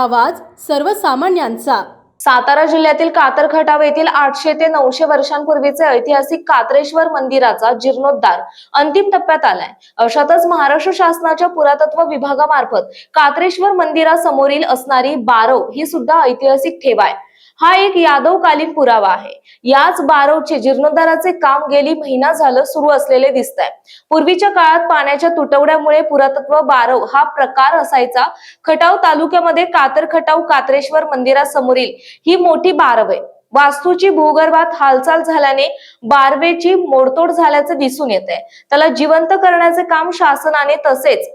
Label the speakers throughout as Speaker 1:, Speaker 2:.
Speaker 1: आवाज सर्वसामान्यांचा.
Speaker 2: सातारा जिल्ह्यातील कातरखटाव येथील आठशे ते नऊशे वर्षांपूर्वीचे ऐतिहासिक कात्रेश्वर मंदिराचा जीर्णोद्धार अंतिम टप्प्यात आलाय. अशातच महाराष्ट्र शासनाच्या पुरातत्व विभागामार्फत कात्रेश्वर मंदिरासमोरील असणारी बारव ही सुद्धा ऐतिहासिक ठेवा आहे. हा एक यादवकालीन पुरावा आहे. याच बारवचे जीर्णोद्धाराचे काम गेली महिना झालं सुरू असलेले दिसत आहे पूर्वीच्या काळात पाण्याच्या तुटवड्यामुळे पुरातत्व बारव हा प्रकार असायचा. खटाव तालुक्यामध्ये कातर खटाव कात्रेश्वर मंदिरासमोरील ही मोठी बारव आहे. वास्तूची भूगर्भात हालचाल झाल्याने बारवेची मोडतोड झाल्याचे दिसून येत आहे त्याला जिवंत करण्याचे काम शासनाने तसेच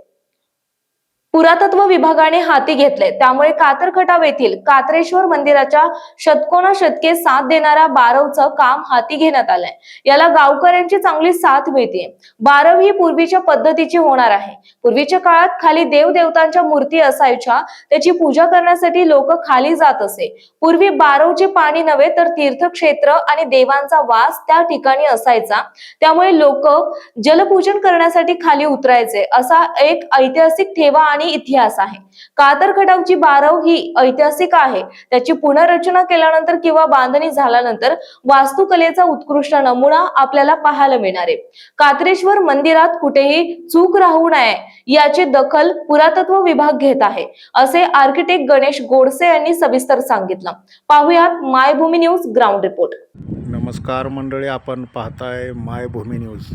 Speaker 2: पुरातत्व विभागाने हाती घेतले. त्यामुळे कातरखटाव येथील कात्रेश्वर मंदिराच्या शतकोना शतके साथ देणाऱ्या बारवचं काम हाती घेण्यात आलंय. याला गावकऱ्यांची चांगली साथ मिळते बारव ही पूर्वीच्या पद्धतीची होणार आहे. पूर्वीच्या काळात खाली देवदेवतांच्या मूर्ती असायच्या. त्याची पूजा करण्यासाठी लोक खाली जात असे. पूर्वी बारवचे पाणी नव्हे तर तीर्थक्षेत्र आणि देवांचा वास त्या ठिकाणी असायचा. त्यामुळे लोक जलपूजन करण्यासाठी खाली उतरायचे. असा एक ऐतिहासिक ठेवा आणि इतिहास आहे. कातर खटावची बारव ही ऐतिहासिक आहे. त्याची पुनर्रचना केल्यानंतर किंवा बांधणी झाल्यानंतर वास्तुकलेचा उत्कृष्ट नमुना आपल्याला पाहायला मिळणार आहे. कात्रेश्वर मंदिरात कुठेही चूक राहू नये याची दखल पुरातत्व विभाग घेत आहे असे आर्किटेक्ट गणेश गोडसे यांनी सविस्तर सांगितलं. पाहुयात मायभूमी न्यूज ग्राउंड रिपोर्ट.
Speaker 3: नमस्कार मंडळी आपण पाहताय मायभूमी न्यूज.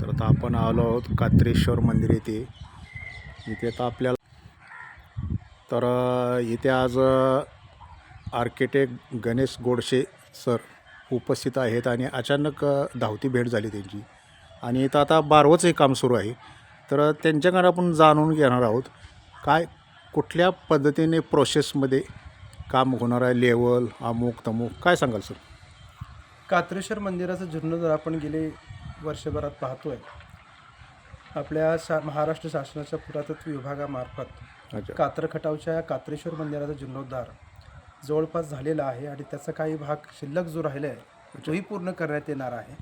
Speaker 3: तर आता आपण आलो आहोत कात्रेश्वर मंदिर येथे. इथे आता आपल्याला तर इथे आज आर्किटेक्ट गणेश गोडसे सर उपस्थित आहेत आणि अचानक धावती भेट झाली त्यांची. आणि इथं आता बारवंच हे काम सुरू आहे. तर त्यांच्याकडे आपण जाणून घेणार आहोत काय कुठल्या पद्धतीने प्रोसेसमध्ये काम होणार आहे लेवल अमुक तमुक काय सांगाल सर?
Speaker 4: कात्रेश्वर मंदिराचं जीर्णोद्धार आपण गेले वर्षभरात पाहतो आहे आपल्या शा महाराष्ट्र शासनाच्या पुरातत्व विभागामार्फत
Speaker 3: अच्छा.
Speaker 4: कात्रखटावच्या कात्रेश्वर मंदिराचा जीर्णोद्धार जवळपास झालेला आहे आणि त्याचा काही भाग शिल्लक जो राहिला आहे तोही पूर्ण करण्यात येणार आहे.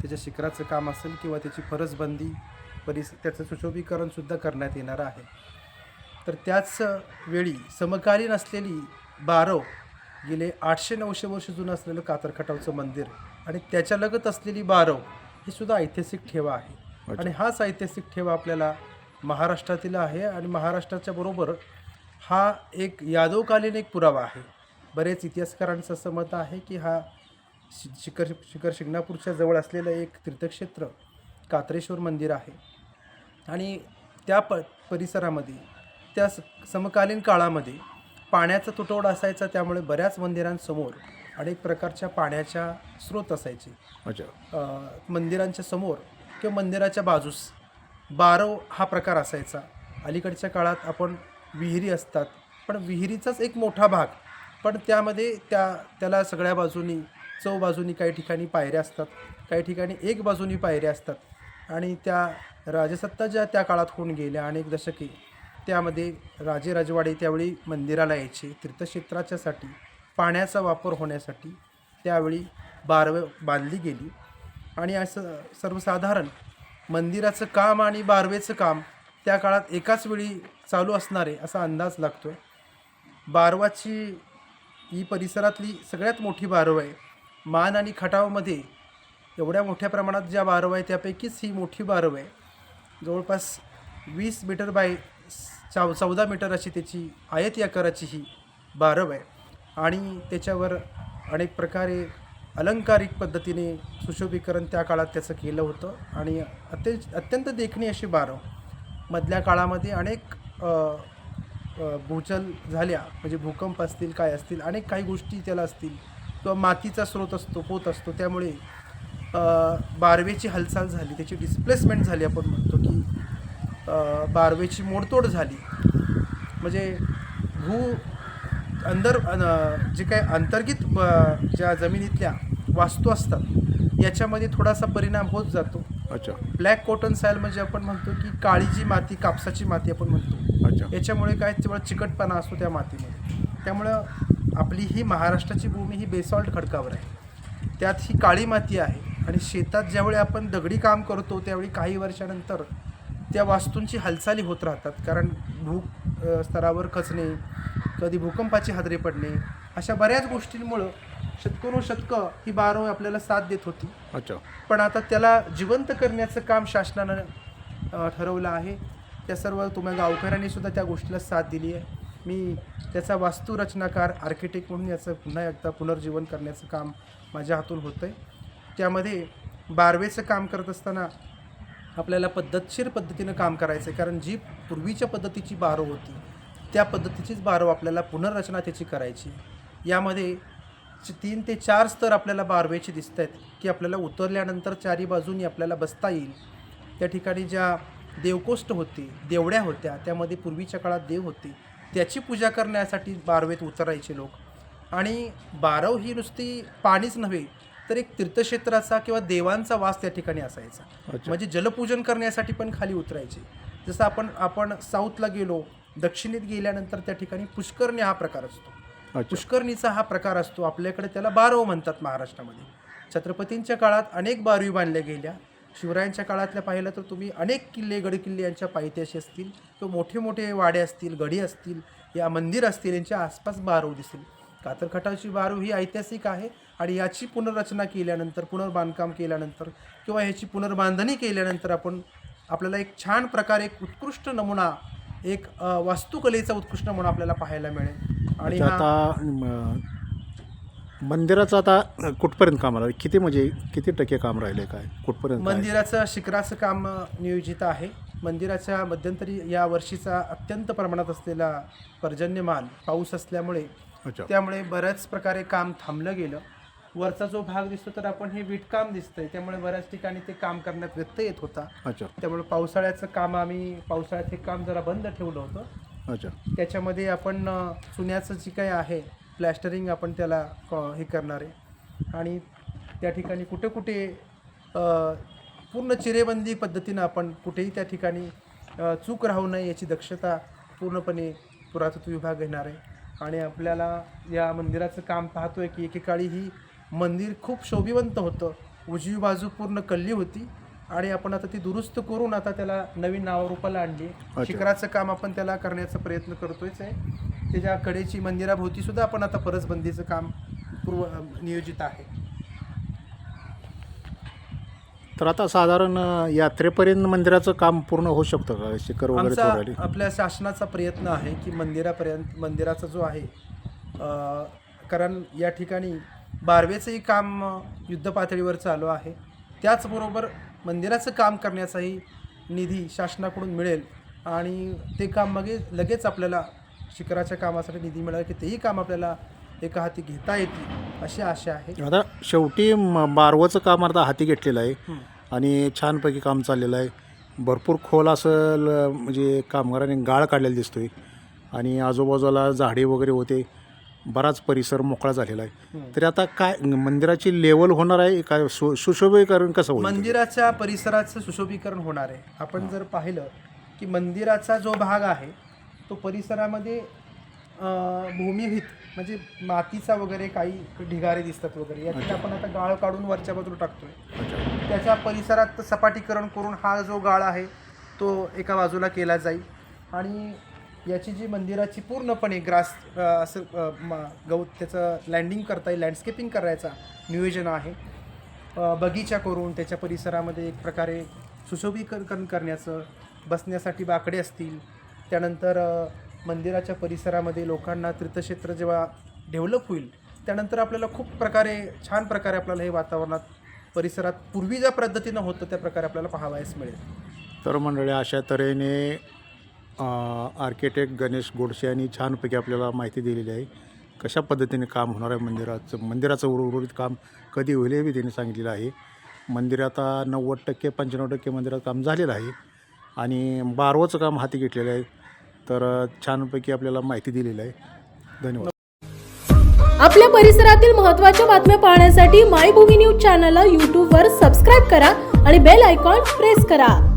Speaker 4: त्याच्या शिखराचं काम असेल किंवा त्याची फरसबंदी परिस त्याचं सुशोभीकरणसुद्धा करण्यात येणार आहे. तर त्याच वेळी समकालीन असलेली बारव गेले आठशे नऊशे वर्ष जुनं असलेलं कातरखटावचं मंदिर आणि त्याच्या लगत असलेली बारव ही सुद्धा ऐतिहासिक ठेवा आहे. आणि हाच ऐतिहासिक ठेवा आपल्याला महाराष्ट्रातील आहे आणि महाराष्ट्राच्या बरोबर हा एक यादवकालीन एक पुरावा आहे. बरेच इतिहासकारांचं असं मत आहे की हा शि शिखर शिखर शिंगणापूरच्या जवळ असलेलं एक तीर्थक्षेत्र कात्रेश्वर मंदिर आहे. आणि त्या प परिसरामध्ये त्या समकालीन काळामध्ये पाण्याचा तुटवडा असायचा त्यामुळे बऱ्याच मंदिरांसमोर अनेक प्रकारच्या पाण्याच्या स्रोत असायचे.
Speaker 3: अच्छा.
Speaker 4: मंदिरांच्या समोर किंवा मंदिराच्या बाजूस बारव हा प्रकार असायचा. अलीकडच्या काळात आपण विहिरी असतात. पण विहिरीचाच एक मोठा भाग. पण त्यामध्ये त्या त्याला सगळ्या बाजूनी चौ बाजूनी काही ठिकाणी पायऱ्या असतात. काही ठिकाणी एक बाजूनी पायऱ्या असतात. आणि त्या राजसत्ता ज्या त्या काळात होऊन गेल्या अनेक दशके त्यामध्ये राजे राजवाडे त्यावेळी मंदिराला यायचे तीर्थक्षेत्राच्यासाठी पाण्याचा वापर होण्यासाठी त्यावेळी बारव बांधली गेली. आणि असं सर्वसाधारण मंदिराचं काम आणि बारवेचं काम त्या काळात एकाच वेळी चालू असणारे असा अंदाज लागतो आहे बारवाची ही परिसरातली सगळ्यात मोठी बारव आहे. मान आणि खटावमध्ये एवढ्या मोठ्या प्रमाणात ज्या बारव आहे त्यापैकीच ही मोठी बारव आहे. जवळपास वीस मीटर बाय चौ चौदा मीटर अशी त्याची आयत आकाराची ही बारव आहे. आणि त्याच्यावर अनेक प्रकारे अलंकारिक पद्धतीने सुशोभीकरण त्या काळात त्याचं केलं होतं. आणि अत्य अत्यंत देखणी अशी बारव मधल्या काळामध्ये अनेक भूचल झाल्या. म्हणजे भूकंप असतील काय असतील अनेक काही गोष्टी त्याला असतील. किंवा मातीचा स्रोत असतो होत असतो त्यामुळे बारवेची हालचाल झाली. त्याची डिस्प्लेसमेंट झाली आपण म्हणतो की बारवेची मोडतोड झाली. म्हणजे भू अंदर जे काय अंतर्गित ज्या जमिनीतल्या वास्तू असतात याच्यामध्ये थोडासा परिणाम होत जातो.
Speaker 3: अच्छा.
Speaker 4: ब्लॅक कॉटन सायल म्हणजे आपण म्हणतो की काळी जी माती कापसाची माती आपण म्हणतो.
Speaker 3: अच्छा.
Speaker 4: याच्यामुळे काय तेवढा चिकटपणा असतो त्या मातीमध्ये. त्यामुळं आपली ही महाराष्ट्राची भूमी ही बेसॉल्ट खडकावर आहे. त्यात ही काळी माती आहे आणि शेतात ज्यावेळी आपण दगडी काम करतो त्यावेळी काही वर्षानंतर त्या वास्तूंची हालचाली होत राहतात. कारण भू अ, स्तरावर खचणे कधी भूकंपाची हादरे पडणे अशा बऱ्याच गोष्टींमुळं शतकोनशतकं ही बारव आपल्याला साथ देत होती.
Speaker 3: अच्छा.
Speaker 4: पण आता त्याला जिवंत करण्याचं काम शासनानं ठरवलं आहे. त्या सर्व तुम्हा गावकऱ्यांनी सुद्धा त्या गोष्टीला साथ दिली आहे. मी त्याचा वास्तुरचनाकार आर्किटेक्ट म्हणून याचं पुन्हा एकदा पुनर्जीवन करण्याचं काम माझ्या हातून होतं आहे त्यामध्ये बारवेचं काम करत असताना आपल्याला पद्धतशीर पद्धतीनं काम करायचं आहे कारण जी पूर्वीच्या पद्धतीची बारव होती त्या पद्धतीचीच बारव आपल्याला पुनर्रचना त्याची करायची. यामध्ये च- तीन ते चार स्तर आपल्याला बारवेचे दिसत आहेत की आपल्याला उतरल्यानंतर चारी बाजूनी आपल्याला बसता येईल. त्या ठिकाणी ज्या देवकोष्ठ होते देवड्या होत्या त्यामध्ये पूर्वीच्या काळात देव होते त्याची पूजा करण्यासाठी बारवेत उतरायचे लोक. आणि बारव ही नुसती पाणीच नव्हे तर एक तीर्थक्षेत्राचा किंवा देवांचा वास त्या ठिकाणी असायचा. म्हणजे जलपूजन करण्यासाठी पण खाली उतरायचे. जसं आपण आपण साऊथला गेलो दक्षिणेत गेल्यानंतर त्या ठिकाणी पुष्करणी हा प्रकार असतो. पुष्करणीचा हा प्रकार असतो. आपल्याकडे त्याला बारव म्हणतात महाराष्ट्रामध्ये. छत्रपतींच्या काळात अनेक बारवी बांधल्या गेल्या. शिवरायांच्या काळातल्या पाहिलं तर तुम्ही अनेक किल्ले गडकिल्ले यांच्या पायथ्याशी असतील किंवा मोठे मोठे वाडे असतील गडी असतील या मंदिर असतील यांच्या आसपास बारव दिसेल. कातरखटाची बारव ही ऐतिहासिक आहे आणि याची पुनर्रचना केल्यानंतर पुनर्बांधकाम केल्यानंतर किंवा ह्याची पुनर्बांधणी केल्यानंतर आपण आपल्याला एक छान प्रकारे एक उत्कृष्ट नमुना एक वास्तुकलेचा उत्कृष्ट नमुना आपल्याला पाहायला मिळेल. आणि
Speaker 3: आता मंदिराचं आता कुठपर्यंत काम राहिलं किती म्हणजे किती टक्के काम राहिले काय? कुठपर्यंत?
Speaker 4: मंदिराचं शिखराचं काम नियोजित आहे. मंदिराच्या मध्यंतरी या वर्षीचा अत्यंत प्रमाणात असलेला पर्जन्यमान पाऊस असल्यामुळे त्यामुळे बऱ्याच प्रकारे काम थांबलं गेलं. वरचा जो भाग दिसतो तर आपण हे विटकाम दिसतंय. त्यामुळे बऱ्याच ठिकाणी ते काम करण्यात व्यत्यय येत होता.
Speaker 3: अच्छा.
Speaker 4: त्यामुळे पावसाळ्याचं काम आम्ही पावसाळ्यात हे काम जरा बंद ठेवलं होतं.
Speaker 3: अच्छा.
Speaker 4: त्याच्यामध्ये आपण अ, चुन्याचं जे काही आहे प्लॅस्टरिंग आपण त्याला क- हे करणार आहे. आणि त्या ठिकाणी कुठे कुठे अ, पूर्ण चिरेबंदी पद्धतीनं आपण कुठेही त्या ठिकाणी अ, चूक राहू नये याची दक्षता पूर्णपणे पुरातत्व विभाग घेणार आहे. आणि आपल्याला या मंदिराचं काम पाहतोय की एकेकाळी ही मंदिर खूप शोभिवंत होतं. उजवी बाजू पूर्ण कल्ली होती आणि आपण आता ती दुरुस्त करून आता त्याला नवीन नावरूपाला आणली. शिखराचं काम आपण त्याला करण्याचा प्रयत्न करतोयच आहे. त्याच्या कडेची मंदिराभोवती सुद्धा आपण आता परसबंदीचं काम पूर्व नियोजित आहे.
Speaker 3: तर आता साधारण यात्रेपर्यंत मंदिराचं काम पूर्ण होऊ शकतं का? शिखर वगैरे
Speaker 4: आपल्या शासनाचा प्रयत्न आहे की मंदिरापर्यंत मंदिराचा जो आहे कारण या ठिकाणी बारवेचंही काम युद्ध पातळीवर चालू आहे. त्याचबरोबर मंदिराचं काम करण्याचाही निधी शासनाकडून मिळेल आणि ते काम मगे लगेच आपल्याला शिखराच्या कामासाठी निधी मिळाला की तेही काम आपल्याला एका हाती घेता येतील अशी आशा आहे.
Speaker 3: आता शेवटी म- बारवचं काम आता हाती घेतलेलं आहे. आणि छानपैकी काम चाललेलं आहे. भरपूर खोल असं ल- म्हणजे कामगारांनी गाळ काढलेला दिसतोय आणि आजूबाजूला झाडे वगैरे होते. बराच परिसर मोकळा झालेला आहे. तरी आता काय मंदिराची लेवल होणार आहे काय सु सुशोभीकरण कसं होईल?
Speaker 4: मंदिराच्या परिसराचं सुशोभीकरण होणार आहे. आपण जर पाहिलं की मंदिराचा जो भाग आहे तो परिसरामध्ये अं, भूमिहीत म्हणजे मातीचा वगैरे काही ढिगारे दिसतात वगैरे याची आपण आता गाळ काढून वरच्या बाजूला टाकतोय. त्याच्या परिसरात सपाटीकरण करून हा जो गाळ आहे तो एका बाजूला केला जाईल. आणि याची जी मंदिराची पूर्णपणे ग्रास असं गवत त्याचं लँडिंग करता येईल लँडस्केपिंग करायचा नियोजन आहे. बगीचा करून त्याच्या परिसरामध्ये एक प्रकारे सुशोभीकरण करण्याचं बसण्यासाठी बाकडे असतील. त्यानंतर मंदिराच्या परिसरामध्ये लोकांना तीर्थक्षेत्र जेव्हा डेव्हलप होईल त्यानंतर आपल्याला खूप प्रकारे छान प्रकारे आपल्याला हे वातावरणात परिसरात पूर्वी ज्या पद्धतीनं होतं त्या प्रकारे आपल्याला पाहावयास मिळेल.
Speaker 3: तर मंडळी अशा तऱ्हेने आर्किटेक्ट गणेश गोडसे यांनी छानपैकी आपल्याला माहिती दिलेली आहे. कशा पद्धतीने काम होणार आहे मंदिराचं? मंदिराचं उर्वरित काम कधी होईल हे बी त्यांनी सांगितलेलं आहे. मंदिर आता नव्वद टक्के पंच्याण्णव टक्के मंदिरात काम झालेलं आहे आणि बारवचं काम हाती घेतलेलं आहे. तर छानपैकी आपल्याला माहिती दिलेली आहे. धन्यवाद.
Speaker 1: आपल्या परिसरातील महत्त्वाच्या बातम्या पाहण्यासाठी मायभूमी न्यूज चॅनलला यूट्यूबवर सबस्क्राईब करा आणि बेल आयकॉन प्रेस करा.